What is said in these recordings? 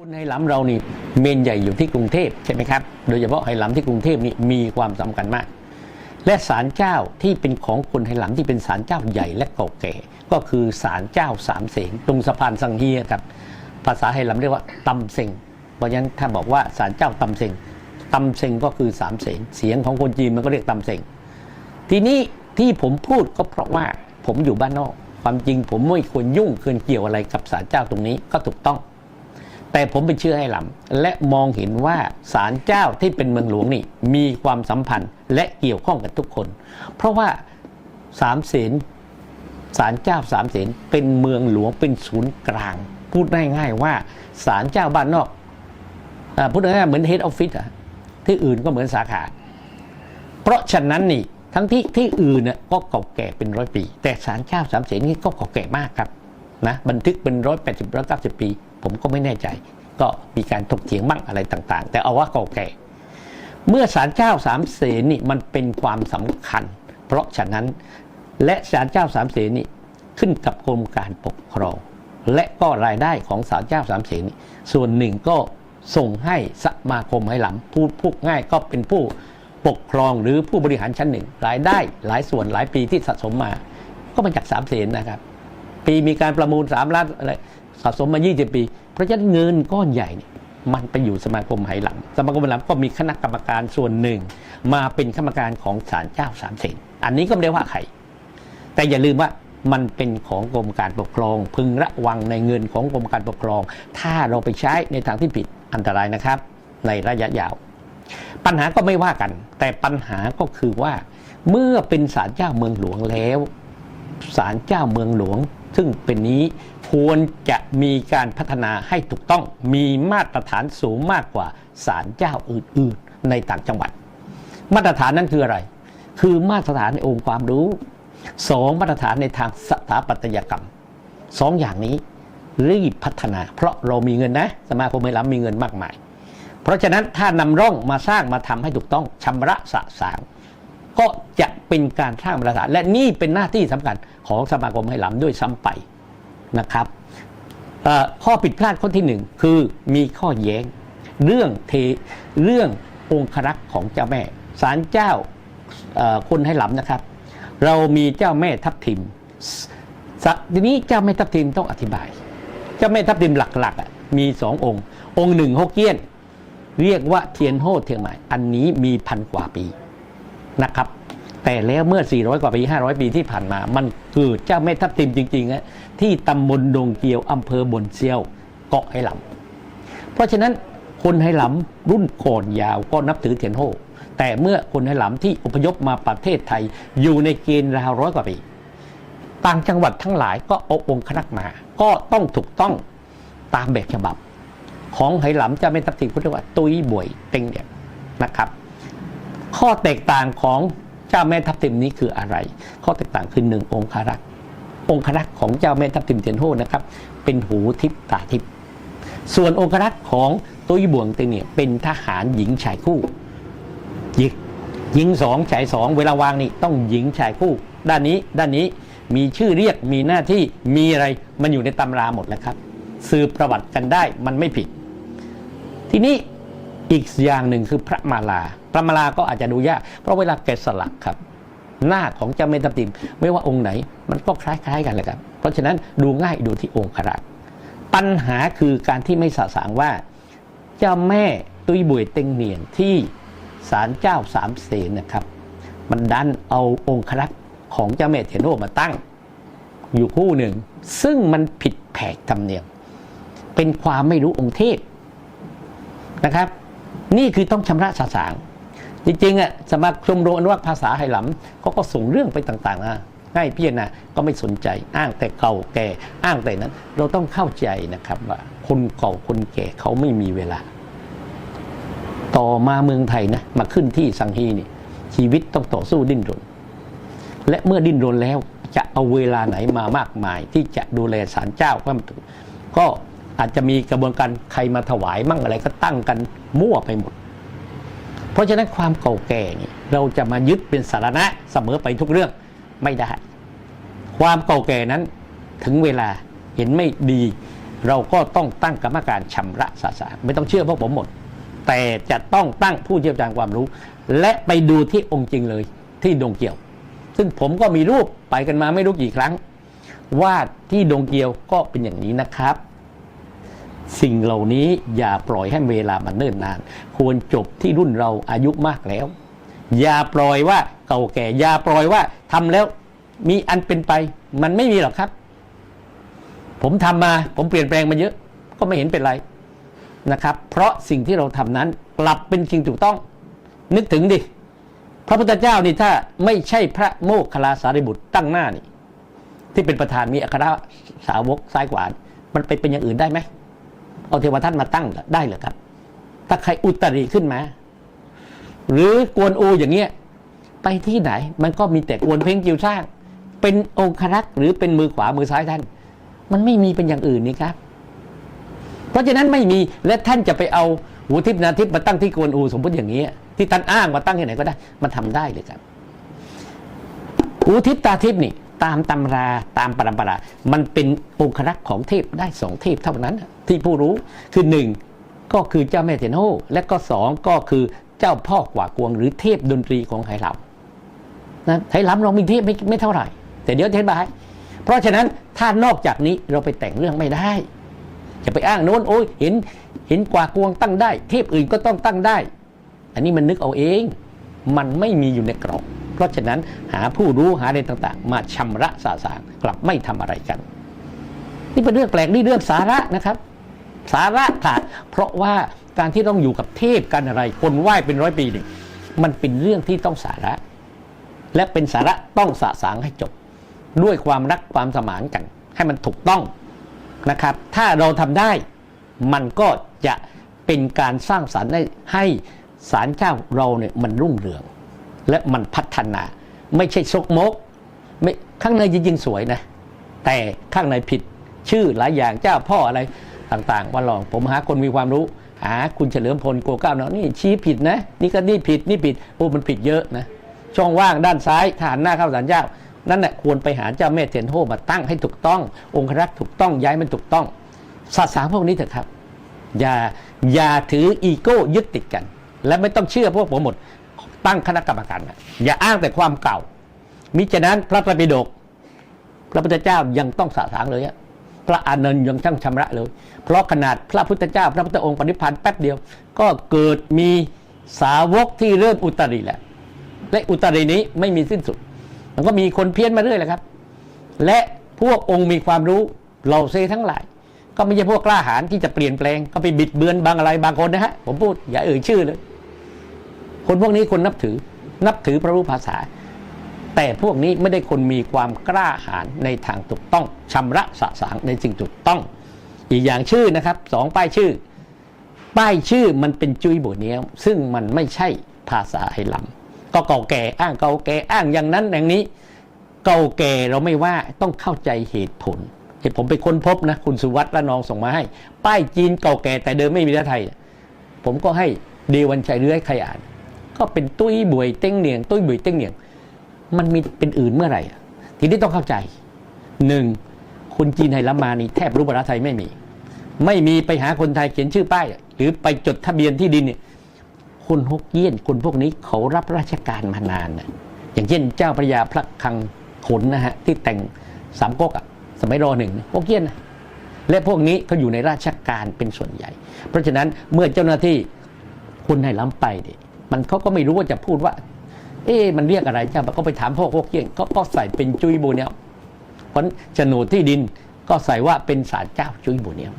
คุณไหหลำเรานี่เมนใหญ่อยู่ที่กรุงเทพใช่ไหมครับ โดยเฉพาะไหหลำที่กรุงเทพนี่มีความสำคัญมาก และศาลเจ้าที่เป็นของคนไหหลำที่เป็นศาลเจ้าใหญ่และเก่าแก่ ก็คือศาลเจ้าสามเสงตรงสะพานสังเฮียครับ ภาษาไหหลำเรียกว่าตำเซงเพราะฉะนั้นถ้าบอกว่าศาลเจ้าตำเซงตำเซงก็คือสามเสงเสียงของคนจีนมันก็เรียกตำเซงทีนี้ที่ผมพูดก็เพราะว่าผมอยู่บ้านนอก ความจริงผมไม่ควรยุ่งควรเกี่ยวอะไรกับศาลเจ้าตรงนี้ก็ถูกต้อง แต่ผมเป็นเชื่อให้หลำและมองเห็นว่าศาลเจ้าที่เป็นเมืองหลวงนี่มีความสัมพันธ์และเกี่ยวข้องกับทุกคน เพราะว่าสามเสนศาลเจ้าสามเสนเป็นเมืองหลวงเป็นศูนย์กลาง พูดง่ายๆว่าศาลเจ้าบ้านนอกอพูดง่ายๆเหมือนเฮดออฟฟิศอะที่อื่นก็เหมือนสาขา เพราะฉะนั้นนี่ทั้งที่ที่อื่นน่ะก็เก่าแก่เป็นร้อยปี แต่ศาลเจ้าสามเสนนี่ก็เก่าแก่มากครับนะบันทึกเป็นร้อยแปดสิบร้อยเก้าสิบปี ผมก็ไม่แน่ใจ ก็มีการถกเถียงบ้างอะไรต่างๆ แต่เอาว่าเก่าแก่เมื่อศาลเจ้าสามเสนนี่มันเป็นความสำคัญ เพราะฉะนั้นและศาลเจ้าสามเสนนี่ขึ้นกับกรมการปกครอง และก็รายได้ของศาลเจ้าสามเสนนี่ส่วนหนึ่งก็ส่งให้สมาคมไหหลำพูดพูดง่ายก็เป็นผู้ปกครองหรือผู้บริหารชั้นหนึ่ง รายได้หลายส่วนหลายปีที่สะสมมา ก็มาจากสามเสนนะครับ ปีมีการประมูล3ล้านอะไร สะสมมา 20 ปี เพราะฉะนั้นเงินก้อนใหญ่เนี่ยมันไปอยู่สมาคมไหหลำสมาคมไหหลำก็มีคณะกรรมการส่วนหนึ่ง มาเป็นคณะกรรมการของศาลเจ้าสามเสนอันนี้ก็ไม่ได้ว่าใคร แต่อย่าลืมว่ามันเป็นของกรมการปกครอง พึงระวังในเงินของกรมการปกครอง ถ้าเราไปใช้ในทางที่ผิดอันตรายนะครับ ในระยะยาว ปัญหาก็ไม่ว่ากัน แต่ปัญหาก็คือว่า เมื่อเป็นศาลเจ้าเมืองหลวงแล้วศาลเจ้าเมืองหลวง ซึ่งเป็นนี้ ควรจะมีการพัฒนาให้ถูกต้องมีมาตรฐานสูงมากกว่าศาลเจ้าอื่นๆ ในต่างจังหวัด มาตรฐานนั้นคืออะไร คือมาตรฐานในองค์ความรู้สองมาตรฐานในทางสถาปัตยกรรมสองอย่างนี้รีบพัฒนา เพราะเรามีเงินนะ สมาคมไม่รับมีเงินมากมาย เพราะฉะนั้นถ้านำร่องมาสร้างมาทำให้ถูกต้องชำระสะสางก็จะเป็นการสร้างมาตรฐาน และนี่เป็นหน้าที่สำคัญของสมาคมไหหลำด้วยซ้ำไป นะครับข้อผิดพลาดข้อที่หนึ่งคือมีข้อแย้ง เรื่องเทเรื่ององครักษ์ของเจ้าแม่ศาลเจ้าคนไหหลำนะครับ เรามีเจ้าแม่ทับทิมทีนี้เจ้าแม่ทับทิมต้องอธิบาย เจ้าแม่ทับทิมหลักๆอะมีสององค์ องค์หนึ่งฮกเกี้ยน เรียกว่าเทียนโฮเทียงใหม่อันนี้มีพันกว่าปีนะครับ แต่แล้วเมื่อ 400 กว่าปี 500 ปีที่ผ่านมา มันเกิดเจ้าแม่ทับทิมจริงๆนะ ที่ตำบลดงเกียวอำเภอบนเซียวเกาะไหหลำเพราะฉะนั้นคนไหหลำรุ่นก่อนยาวก็นับถือเทียนโฮแต่เมื่อคนไหหลำที่อพยพมาประเทศไทยอยู่ในเกณฑ์ราวร้อยกว่าปีต่างจังหวัดทั้งหลายก็เอาองค์คณะมา ก็ต้องถูกต้องตามแบบฉบับ ของไหหลำจะไม่ทับทิมเขาเรียกว่าตุยบวยเต็งเนี่ยนะครับ ข้อแตกต่างของเจ้าแม่ทับทิมนี้คืออะไร ข้อแตกต่างคือหนึ่งองครักษ์ องครักษ์ของเจ้าแม่ทับทิมเทียนโฮนะครับเป็นหูทิพตาทิพส่วนองครักษ์ของตุยบวงเตงเนี่ยเป็นทหารหญิงชายคู่หญิงหญิงสองชายสองเวลาวางนี่ต้องหญิงชายคู่ ด้านนี้ด้านนี้มีชื่อเรียกมีหน้าที่มีอะไรมันอยู่ในตำราหมดแล้วครับสืบประวัติกันได้มันไม่ผิด ทีนี้อีกอย่างหนึ่งคือพระมาลา พระมาลาก็อาจจะดูยาก เพราะเวลาแกะสลักครับ หน้าของเจ้าแม่ทับทิมไม่ว่าองค์ไหน มันก็คล้ายๆกันเลยครับ เพราะฉะนั้นดูง่ายดูที่องค์ขรักษ์ปัญหาคือการที่ไม่สะสางว่า เจ้าแม่ตุยบุยเต็งเหนียนที่ศาลเจ้าสามเสนนะครับ มันดันเอาองค์ขรักษ์ของเจ้าแม่เทียนมาตั้ง อยู่คู่หนึ่ง ซึ่งมันผิดแผกธรรมเนียมเป็นความไม่รู้องค์เทพนะครับ นี่คือต้องชำระสาสาง จริงๆอะสมาคมโรงอนุรักษ์ภาษาไหหลำเขาก็ส่งเรื่องไปต่างๆนะให้พี่นะก็ไม่สนใจอ้างแต่เก่าแก่อ้างแต่นั้น เราต้องเข้าใจนะครับว่าคนเก่าคนแก่เขาไม่มีเวลา ต่อมาเมืองไทยนะมาขึ้นที่สังฮีนี่ ชีวิตต้องต่อสู้ดิ้นรน และเมื่อดิ้นรนแล้วจะเอาเวลาไหนมามากมาย ที่จะดูแลศาลเจ้าก็ก็อาจจะมีกระบวนการใครมาถวายมั่งอะไรก็ตั้งกันมั่วไปหมด เพราะฉะนั้นความเก่าแก่นี่เราจะมายึดเป็นสาระเสมอไปทุกเรื่องไม่ได้ ความเก่าแก่นั้นถึงเวลาเห็นไม่ดี เราก็ต้องตั้งกรรมการชำระสาสาไม่ต้องเชื่อพวกผมหมด แต่จะต้องตั้งผู้เชี่ยวชาญความรู้ และไปดูที่องค์จริงเลยที่ดงเกียว ซึ่งผมก็มีรูปไปกันมาไม่รู้กี่ครั้ง ว่าที่ดงเกียวก็เป็นอย่างนี้นะครับ สิ่งเหล่านี้อย่าปล่อยให้เวลามันเนิ่นนาน ควรจบที่รุ่นเราอายุมากแล้ว อย่าปล่อยว่าเก่าแก่ อย่าปล่อยว่าทำแล้วมีอันเป็นไป มันไม่มีหรอกครับ ผมทำมาผมเปลี่ยนแปลงมาเยอะ ก็ไม่เห็นเป็นไรนะครับ เพราะสิ่งที่เราทำนั้นกลับเป็นสิ่งถูกต้อง นึกถึงดิพระพุทธเจ้านี่ถ้าไม่ใช่พระโมคคัลลาสารีบุตรตั้งหน้านี่ ที่เป็นประธานมีอัครสาวกซ้ายขวา มันไปเป็นอย่างอื่นได้ไหม เอาเทวทัตมาตั้งได้หรือครับ ถ้าใครอุตริขึ้นมา หรือกวนอูอย่างเงี้ยไปที่ไหน มันก็มีแต่กวนเพ่งจิวสร้าง เป็นองครักษ์หรือเป็นมือขวามือซ้ายท่าน มันไม่มีเป็นอย่างอื่นนี่ครับ เพราะฉะนั้นไม่มีและท่านจะไปเอาหูทิพนาทิพมาตั้งที่กวนอูสมมติอย่างนี้ยที่ท่านอ้างมาตั้งที่ไหนก็ได้ มันทำได้เลยครับหูทิพตาทิพนี่ ตามตำราตามปรำปรา มันเป็นองครักษ์ของเทพได้สองเทพเท่านั้นที่ผู้รู้คือหนึ่งก็คือเจ้าแม่เทนโฮและก็สองก็คือเจ้าพ่อกว่ากวงหรือเทพดนตรีของไหหลำนะไหหลำเรามีเทพไม่ไม่เท่าไหร่ แต่เดี๋ยวอธิบาย เพราะฉะนั้นถ้านอกจากนี้เราไปแต่งเรื่องไม่ได้อย่าไปอ้างโน้นโอ้ยเห็นเห็นกว่ากวงตั้งได้ เทพอื่นก็ต้องตั้งได้ อันนี้มันนึกเอาเอง มันไม่มีอยู่ในกรอบ เพราะฉะนั้นหาผู้รู้หาอะไรต่างๆ มาชำระสาสางกลับไม่ทำอะไรกัน นี่เป็นเรื่องแปลกนี่เรื่องสาระนะครับ สาระค่ะเพราะว่าการที่ต้องอยู่กับเทพกันอะไร คนไหว้เป็นร้อยปีนี่มันเป็นเรื่องที่ต้องสาระ และเป็นสาระต้องสะสางให้จบ ด้วยความรักความสมานกัน ให้มันถูกต้องนะครับ ถ้าเราทำได้มันก็จะเป็นการสร้างสรรค์ให้ให้ศาลเจ้าเราเนี่ยมันรุ่งเรือง และมันพัฒนา ไม่ใช่ซกมกไม่ข้างในจริงๆสวยนะ แต่ข้างในผิดชื่อหลายอย่างเจ้าพ่ออะไรต่างๆว่าลองผมหาคนมีความรู้หาคุณเฉลิมพลโกก้าวเนาะนี่ชี้ผิดนะ นี่ก็นี่ผิดนี่ผิดโอ้มันผิดเยอะนะช่องว่างด้านซ้ายฐานหน้าเข้าศาลเจ้า นั่นแหละควรไปหาเจ้าแม่เทียนโฮมาตั้งให้ถูกต้อง องครักษ์ถูกต้องย้ายมันถูกต้องศาสนาพวกนี้เถอะครับ อย่าอย่าถืออีโก้ยึดติดกัน และไม่ต้องเชื่อพวกผมหมด ตั้งคณะกรรมการอย่าอ้างแต่ความเก่า มิฉะนั้นพระไตรปิฎกพระพุทธเจ้ายังต้องสาสางเลยอะพระอานนท์ยังต้องชำระเลย เพราะขนาดพระพุทธเจ้า พระพุทธองค์ปณิพันธ์แป๊บเดียว ก็เกิดมีสาวกที่เริ่มอุตริแหละและอุตรินี้ไม่มีสิ้นสุด มันก็มีคนเพี้ยนมาเรื่อยแหละครับ และพวกองค์มีความรู้เราเซทั้งหลาย ก็ไม่ใช่พวกกล้าหาญที่จะเปลี่ยนแปลง ก็ไปบิดเบือนบางอะไรบางคนนะฮะผมพูดอย่าเอ่ยชื่อเลย คนพวกนี้คนนับถือนับถือพระรูปภาษา แต่พวกนี้ไม่ได้คนมีความกล้าหาญในทางถูกต้องชำระสะสางในสิ่งถูกต้อง อีกอย่างชื่อนะครับสองป้ายชื่อ ป้ายชื่อมันเป็นจุยโบเนียซึ่งมันไม่ใช่ภาษาไหหลำก็เก่าแก่อ้างเก่าแก่อ้างอย่างนั้นอย่างนี้ เก่าแก่เราไม่ว่าต้องเข้าใจเหตุผลเหตุผมไปค้นพบนะคุณสุวัตและนองส่งมาให้ ป้ายจีนเก่าแก่แต่เดิมไม่มีในไทย ผมก็ให้เดวันชัยเรื้อยใครอ่าน ก็เป็นตุ้ยบวยเต้งเหนียงตุ้ยบวยเต้งเหนียง มันมีเป็นอื่นเมื่อไหร่ ทีนี้ต้องเข้าใจหนึ่งคุณจีนไทยละมานี่แทบรู้ภาษาไทยไม่มี ไม่มีไปหาคนไทยเขียนชื่อป้าย หรือไปจดทะเบียนที่ดินเนี่ยคนฮกเกี้ยนคนพวกนี้เขารับราชการมานานนะอย่างเช่นเจ้าพระยาพระคังขนนะฮะที่แต่งสามก๊กอะสมัยรอหนึ่งฮกเกี้ยนนะและพวกนี้เขาอยู่ในราชการเป็นส่วนใหญ่ เพราะฉะนั้นเมื่อเจ้าหน้าที่คุณให้ล้ำไปดิ มันเขาก็ไม่รู้ว่าจะพูดว่า เอ๊มันเรียกอะไรจ้าก็ไปถามพวกพวกเกี้ยงก็ก็ใส่เป็นจุยโบเนียวเพราะโฉนดที่ดินก็ใส่ว่าเป็นศาลเจ้าจุยโบเนียว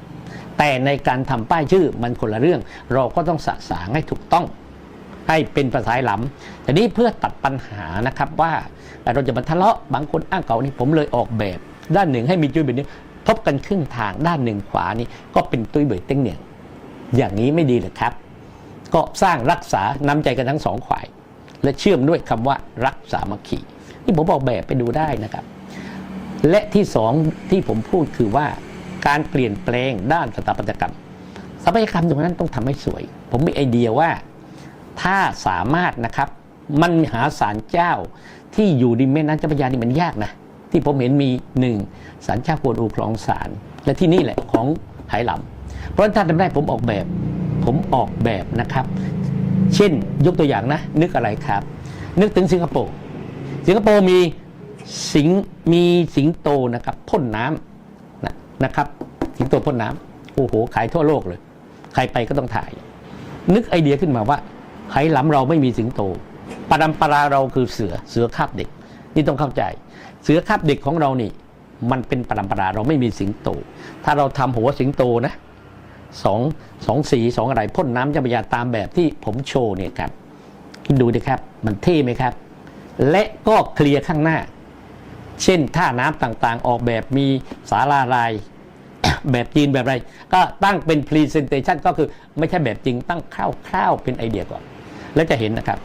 แต่ในการทำป้ายชื่อมันคนละเรื่อง เราก็ต้องสะสางให้ถูกต้องให้เป็นภาษาหหลำแต่นี้เพื่อตัดปัญหานะครับว่าเราจะมาทะเลาะบางคนอ้างเก่านี่ผมเลยออกแบบ ด้านหนึ่งให้มีจุยแบบนี้ทบกันครึ่งทางด้านหนึ่งขวานี่ก็เป็นตุ้ยเบยเต้งเหนียงอย่างนี้ไม่ดีเลยครับ ก็สร้างรักษาน้ำใจกันทั้งสองฝ่าย และเชื่อมด้วยคำว่ารักสามัคคีนี่ผมบอกแบบไปดูได้นะครับ และที่สองที่ผมพูดคือว่าการเปลี่ยนแปลงด้านสถาปัตยกรรมสถาปัตยกรรมตรงนั้นต้องทำให้สวย ผมมีไอเดียว่าถ้าสามารถนะครับมันหาศาลเจ้าที่อยู่ริมแม่น้ำเจ้าพระยานี่มันยากนะ ที่ผมเห็นมีหนึ่งศาลเจ้ากวนอูคลองสาร และที่นี่แหละของไหหลำเพราะฉะนั้นถ้าทำได้ผมออกแบบ ผมออกแบบนะครับ เช่นยกตัวอย่างนะ นึกอะไรครับ นึกถึงสิงคโปร์สิงคโปร์มีสิงมีสิงโตนะครับพ่นน้ำนะนะครับ สิงโตพ่นน้ำโอ้โห ขายทั่วโลกเลย ใครไปก็ต้องถ่าย นึกไอเดียขึ้นมาว่าไหหลำเราไม่มีสิงโตปรำปราเราคือเสือเสือคาบเด็ก นี่ต้องเข้าใจ เสือคาบเด็กของเรานี่ มันเป็นปรำปราเราไม่มีสิงโต ถ้าเราทำหัวสิงโตนะ สองสองสีสองอะไรพ่นน้ำเจ้าพระยาตามแบบที่ผมโชว์เนี่ยครับคิดดูดิครับ มันเท่ไหมครับ และก็เคลียร์ข้างหน้า เช่นท่าน้ำต่างๆ ออกแบบมีสาลาลาย แบบจีนแบบอะไรก็ตั้งเป็น Presentation ก็คือไม่ใช่แบบจริงตั้งคร่าวๆเป็นไอเดียก่อน แล้วจะเห็นนะครับ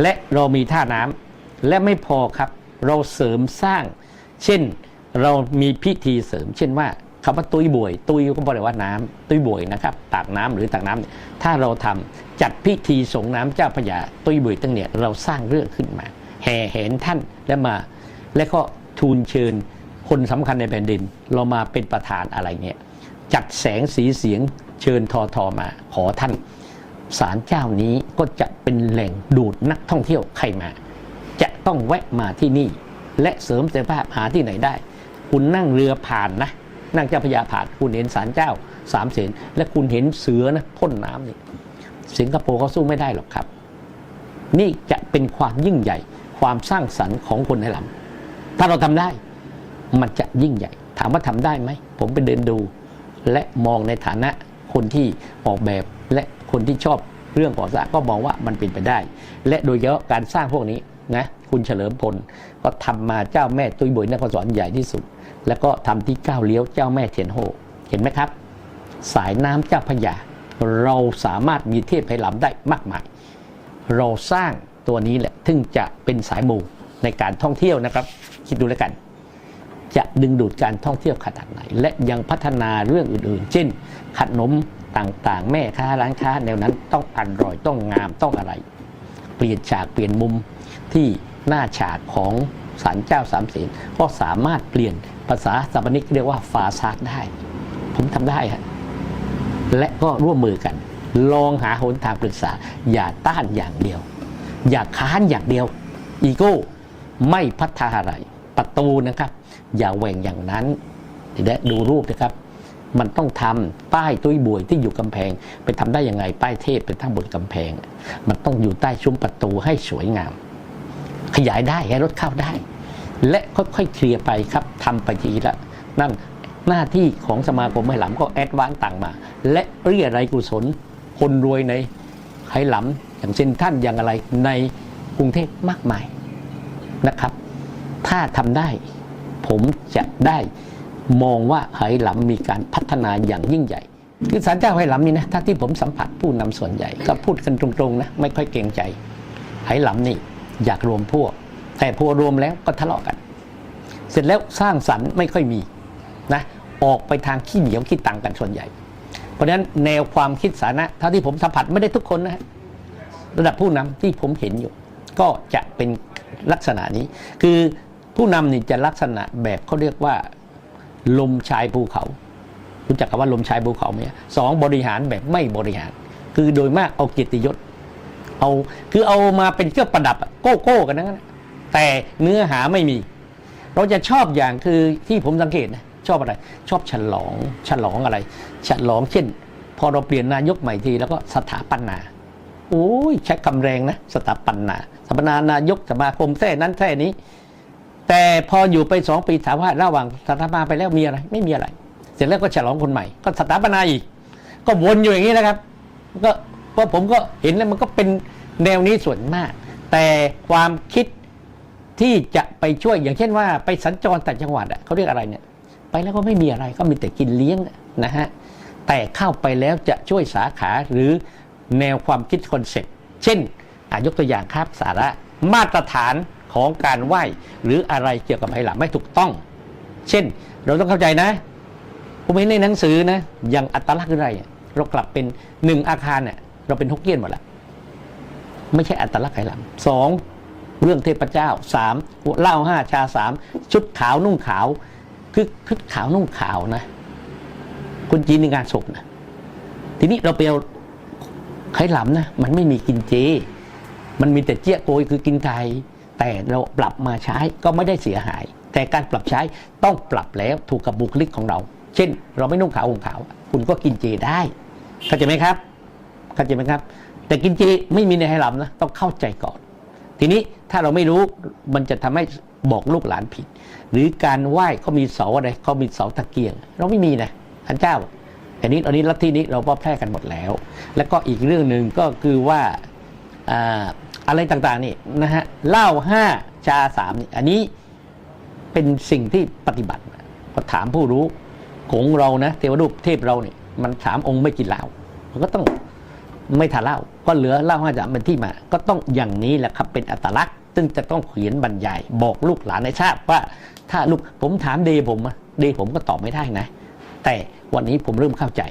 และเรามีท่าน้ำและไม่พอครับ เราเสริมสร้าง เช่นเรามีพิธีเสริม เช่นว่า คำว่าตุยบวย ตุยก็บอกเลว่าน้ำตุยบวยนะครับตักน้ำหรือตักน้ำเนี่ยถ้าเราทำจัดพิธีสงน้ำเจ้าพระยาตุยบวยตั้งเนี่ยเราสร้างเรื่องขึ้นมา แห่เห็นท่านและมา และก็ทูลเชิญคนสำคัญในแผ่นดิน เรามาเป็นประธานอะไรเงี้ยจัดแสงสีเสียงเชิญทอทอมาขอท่านศาลเจ้านี้ก็จะเป็นแหล่งดูดนักท่องเที่ยวใครมา จะต้องแวะมาที่นี่ และเสริมศักยภาพหาที่ไหนได้ คุณนั่งเรือผ่านนะ นั่งเจ้าพระยาผานคุณเห็นศาลเจ้าสามเสนและคุณเห็นเสือนะพ่นน้ำนี่สิงคโปร์เขาสู้ไม่ได้หรอกครับ นี่จะเป็นความยิ่งใหญ่ ความสร้างสรรค์ของคนในลำถ้าเราทำได้มันจะยิ่งใหญ่ ถามว่าทำได้ไหม ผมไปเดินดู และมองในฐานะคนที่ออกแบบและคนที่ชอบเรื่องก่อสร้างก็มองว่ามันเป็นไปได้ และโดยเฉพาะการสร้างพวกนี้ นะคุณเฉลิมพลก็ทำมาเจ้าแม่ตุ้ยบุยนครสวรรค์ใหญ่ที่สุด แล้วก็ทำที่ก้าวเลี้ยวเจ้าแม่เทียนโฮเห็นไหมครับ สายน้ำเจ้าพระยา เราสามารถมีเทพไหหลำได้มากมาย เราสร้างตัวนี้แหละถึงจะเป็นสายมูในการท่องเที่ยวนะครับ คิดดูแล้วกัน จะดึงดูดการท่องเที่ยวขนาดไหน และยังพัฒนาเรื่องอื่นๆ เช่น ขนมต่างๆ แม่ค้าร้านค้าแนวนั้นต้องอร่อยต้องงามต้องอะไร เปลี่ยนฉากเปลี่ยนมุม ที่หน้าฉากของศาลเจ้าสามเสนก็สามารถเปลี่ยนภาษาสถาปนิกเรียกว่าฟาซาดได้ ผมทำได้ฮะและก็ร่วมมือกัน ลองหาหนทางปรึกษา อย่าต้านอย่างเดียว อย่าค้านอย่างเดียว อีโก้ไม่พัฒนาอะไรประตูนะครับ อย่าแหว่งอย่างนั้นและดูรูปนะครับ มันต้องทำป้ายตุ้ยบวยที่อยู่กำแพง ไปทำได้ยังไงป้ายเทพไปทั้งบนกำแพง มันต้องอยู่ใต้ซุ้มประตูให้สวยงาม ขยายได้ให้รถเข้าได้ และค่อยๆเคลียร์ไปครับทำไปทีละนั่นหน้าที่ของสมาคมไหหลำก็แอดวานซ์ต่างมา และเรียรายกุศลคนรวยในไหหลำอย่างเช่นท่านอย่างอะไรในกรุงเทพมากมายนะครับ ถ้าทำได้ผมจะได้มองว่าไหหลำมีการพัฒนาอย่างยิ่งใหญ่ คือสารเจ้าไหหลำนี่นะถ้าที่ผมสัมผัสผู้นำส่วนใหญ่ ก็พูดกันตรงๆนะไม่ค่อยเกรงใจไหหลำนี่ อยากรวมพวก แต่พอรวมแล้วก็ทะเลาะกัน เสร็จแล้วสร้างสรรค์ไม่ค่อยมีนะออกไปทางขี้เหนียวขี้ตังกันส่วนใหญ่ เพราะฉะนั้นแนวความคิดสาระเท่าที่ผมสัมผัสไม่ได้ทุกคนนะฮะระดับผู้นำที่ผมเห็นอยู่ ก็จะเป็นลักษณะนี้ คือผู้นำนี่จะลักษณะแบบเขาเรียกว่า ลมชายภูเขา รู้จักคำว่าลมชายภูเขาไหมสองบริหารแบบไม่บริหาร คือโดยมากเอาเกียรติยศ เอาคือเอามาเป็นเครื่องประดับโก้โก้กันนั้นแต่เนื้อหาไม่มี เราจะชอบอย่างคือที่ผมสังเกตนะชอบอะไร ชอบฉลองฉลองอะไร ฉลองเช่น พอเราเปลี่ยนนายกใหม่ทีแล้วก็สถาปนาโอ้ยใช้คำแรงนะสถาปนาสถาปนานายกสมาคมแท่นั้นแท่นี้ แต่พออยู่ไปสองปีถามว่าระหว่างสถาปนาไปแล้วมีอะไร ไม่มีอะไร เสร็จแล้วก็ฉลองคนใหม่ ก็สถาปนาอีก ก็วนอยู่อย่างนี้นะครับ ก็ เพราะผมก็เห็นแล้วมันก็เป็นแนวนี้ส่วนมาก แต่ความคิดที่จะไปช่วยอย่างเช่นว่าไปสัญจรต่จังหวัดอะเขาเรียกอะไรเนี่ย ไปแล้วก็ไม่มีอะไรก็มีแต่กินเลี้ยงนะฮะแต่เข้าไปแล้วจะช่วยสาขาหรือแนวความคิดคอนเซ็ปต์เช่นยกตัวอย่างครับสาระมาตรฐานของการไหว้หรืออะไรเกี่ยวกับไหหลำไม่ถูกต้อง เช่น เราต้องเข้าใจนะผมเห็นในหนังสือนะอย่างอัตลักษณ์อะไรเรากลับเป็นหนึ่งอาคารเนี่ย เราเป็นฮกเกี้ยนหมดละไม่ใช่อัตลักษณ์ไหหลำสองเรื่องเทพเจ้าสามเหล้าห้าชาสามชุดขาวนุ่งขาว คือชุดขาวนุ่งขาวนะ คนจีนในงานศพนะทีนี้เราไปเอาไข่หลำนะมันไม่มีกินเจ มันมีแต่เจี๊ยโกยคือกินไทย แต่เราปรับมาใช้ก็ไม่ได้เสียหาย แต่การปรับใช้ต้องปรับแล้วถูกกับบุคลิกของเรา เช่น เราไม่นุ่งขาวห่มขาว คุณก็กินเจได้เข้าใจไหมครับ เข้าใจไหมครับ แต่กินเจไม่มีในไหหลำนะต้องเข้าใจก่อน ทีนี้ถ้าเราไม่รู้มันจะทำให้บอกลูกหลานผิด หรือการไหว้เขามีเสาอะไรเขามีเสาตะเกียง เราไม่มีนะท่านเจ้าอันนี้อันนี้ลัทธินี้เราก็แพร่กันหมดแล้ว แล้วก็อีกเรื่องหนึ่งก็คือว่าออะไรต่างๆนี่นะฮะเหล้าห้าชาสามนี่อันนี้เป็นสิ่งที่ปฏิบัติก็ถามผู้รู้ของเรานะเทวรูปเทพเราเนี่ยมันสามองค์ไม่กินเหล้ามันก็ต้อง ไม่ทานเหล้าก็เหลือเหล้าห้าจามเป็นที่มา ก็ต้องอย่างนี้แหละครับเป็นอัตลักษณ์ ซึ่งจะต้องเขียนบรรยาย บอกลูกหลานในชาติว่า ถ้าลูกผมถามเดผมเดผมก็ตอบไม่ได้นะ แต่วันนี้ผมเริ่มเข้าใจ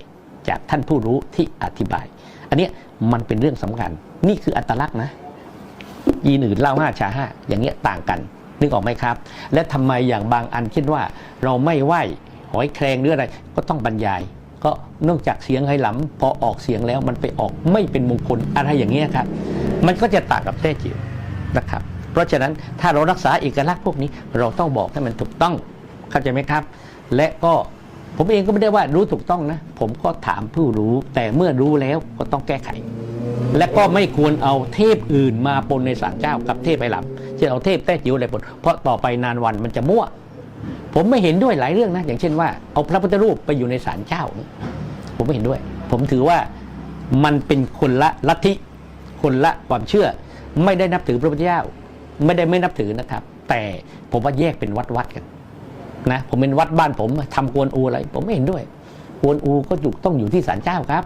จากท่านผู้รู้ที่อธิบาย อันนี้มันเป็นเรื่องสำคัญ นี่คืออัตลักษณ์นะยีนอื่นเล่าห้าชาห้าอย่างเงี้ยต่างกันนึกออกไหมครับ และทำไมอย่างบางอันเช่นว่าเราไม่ไหวหอยแครงหรืออะไรก็ต้องบรรยาย ก็เนื่องจากเสียงไหหลำพอออกเสียงแล้วมันไปออกไม่เป็นมงคลอะไรอย่างเงี้ยครับมันก็จะต่างกับแต้จิ๋วนะครับ เพราะฉะนั้นถ้าเรารักษาเอกลักษณ์พวกนี้เราต้องบอกให้มันถูกต้องเข้าใจไหมครับ และก็ผมเองก็ไม่ได้ว่ารู้ถูกต้องนะ ผมก็ถามผู้รู้ แต่เมื่อรู้แล้วก็ต้องแก้ไข และก็ไม่ควรเอาเทพอื่นมาปนในศาลเจ้ากับเทพไปหลับเช่นเอาเทพแต้จิ๋วอะไรปนเพราะต่อไปนานวันมันจะมั่ว ผมไม่เห็นด้วยหลายเรื่องนะ อย่างเช่นว่าเอาพระพุทธรูปไปอยู่ในศาลเจ้า ผมไม่เห็นด้วย ผมถือว่ามันเป็นคนละลัทธิคนละความเชื่อ ไม่ได้นับถือพระพุทธเจ้า ไม่ได้ไม่นับถือนะครับ แต่ผมว่าแยกเป็นวัดวัดๆกันนะผมเป็นวัดบ้านผมทำกวนอูอะไร ผมไม่เห็นด้วยกวนอูก็อยู่ต้องอยู่ที่ศาลเจ้าครับ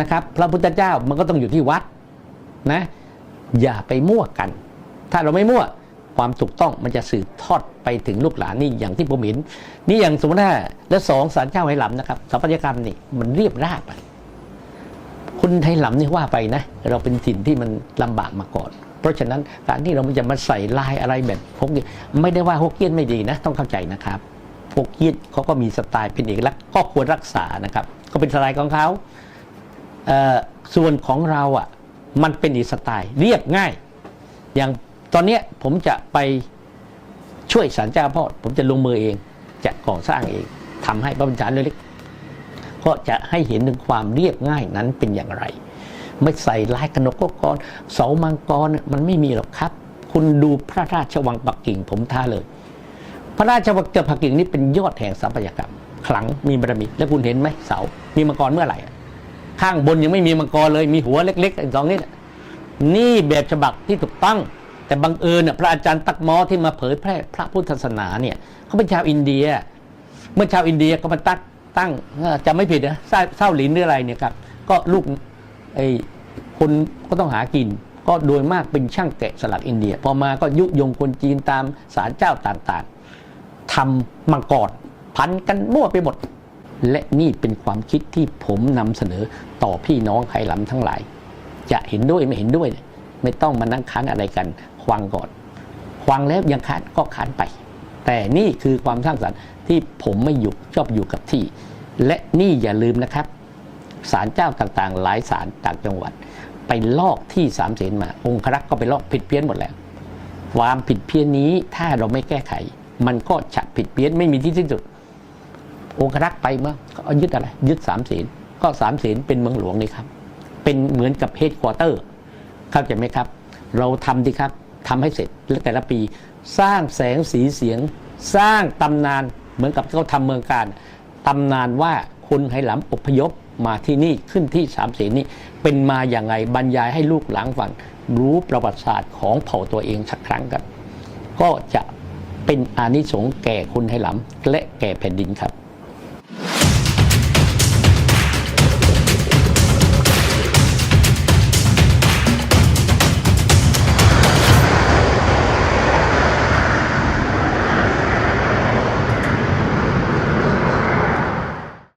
นะครับ พระพุทธเจ้ามันก็ต้องอยู่ที่วัดนะ อย่าไปมั่วกัน ถ้าเราไม่มั่ว ความถูกต้องมันจะสืบทอดไปถึงลูกหลานนี่อย่างที่ผมเห็นนี่อย่างสมมติว่าแล้วสองสารเจ้าไหหลำนะครับสถาปัตยกรรมนี่มันเรียบราบไปคุณไทยหลำนี่ว่าไปนะ เราเป็นถิ่นที่มันลำบากมาก่อน เพราะฉะนั้นการที่เรามันจะมาใส่ลายอะไรแบบพวกนี้ไม่ได้ว่าฮกเกี้ยนไม่ดีนะ ต้องเข้าใจนะครับฮกเกี้ยนเขาก็มีสไตล์เป็นเอกลักษณ์ก็ควรรักษานะครับ ก็เป็นสไตล์ของเขาเส่วนของเราอะมันเป็นอีสไตล์เรียบง่าย อย่าง ตอนนี้ผมจะไปช่วยสารเจ้าพ่อผมจะลงมือเอง จะก่อสร้างเองทำให้พระบัญชาเล็กๆก็จะให้เห็นถึงความเรียบง่ายนั้นเป็นอย่างไร ไม่ใส่ลายกนกกรเสามังกรมันไม่มีหรอกครับ คุณดูพระราชวังปักกิ่งผมท้าเลย พระราชวังปักกิ่งนี่เป็นยอดแห่งสถาปัตยกรรมขลังมีบารมีแล้วคุณเห็นไหมเสา มีมังกรเมื่อไหร่ ข้างบนยังไม่มีมังกรเลยมีหัวเล็กๆอีกสองนิดนี่แบบฉบับที่ถูกต้อง แต่บังเอิญน่ะพระอาจารย์ตักมอที่มาเผยแพร่พระพุทธศาสนาเนี่ยเขาเป็นชาวอินเดีย เมื่อชาวอินเดียก็มาตั้งตั้งจะไม่ผิดนะเศร้าเศร้าหลินหรืออะไรเนี่ยครับก็ลูกไอ้คนก็ต้องหากิน ก็โดยมากเป็นช่างแกะสลักอินเดีย พอมาก็ยุยงคนจีนตามศาลเจ้าต่างๆทำมังกรพันกันมั่วไปหมด และนี่เป็นความคิดที่ผมนำเสนอต่อพี่น้องไขหลำทั้งหลาย จะเห็นด้วยไม่เห็นด้วยเนี่ยไม่ต้องมานั่งค้านอะไรกัน ควังก่อน ควังแล้วยังค้านก็ค้านไป แต่นี่คือความสร้างสรรค์ที่ผมไม่อยู่ชอบอยู่กับที่ และนี่อย่าลืมนะครับศาลเจ้าต่างๆ หลายศาลต่างจังหวัด ไปลอกที่สามเสนมา องครักษ์ก็ไปลอกผิดเพี้ยนหมดแล้ว ความผิดเพี้ยนนี้ถ้าเราไม่แก้ไข มันก็จะผิดเพี้ยนไม่มีที่สิ้นสุด องครักษ์ไปเมื่อก็ยึดอะไร ยึดสามเสนก็สามเสนเป็นเมืองหลวงนี่ครับ เป็นเหมือนกับเฮดควอเตอร์ เข้าใจไหมครับ เราทำดีครับ ทำให้เสร็จและแต่ละปี สร้างแสงสีเสียง สร้างตำนานเหมือนกับที่เขาทำเมืองการตำนานว่าคนไหหลำอพยพมาที่นี่ขึ้นที่สามเสนนี่เป็นมาอย่างไรบรรยายให้ลูกหลานฟังรู้ประวัติศาสตร์ของเผ่าตัวเองสักครั้งกัน ก็จะเป็นอานิสงส์แก่คนไหหลำและแก่แผ่นดินครับ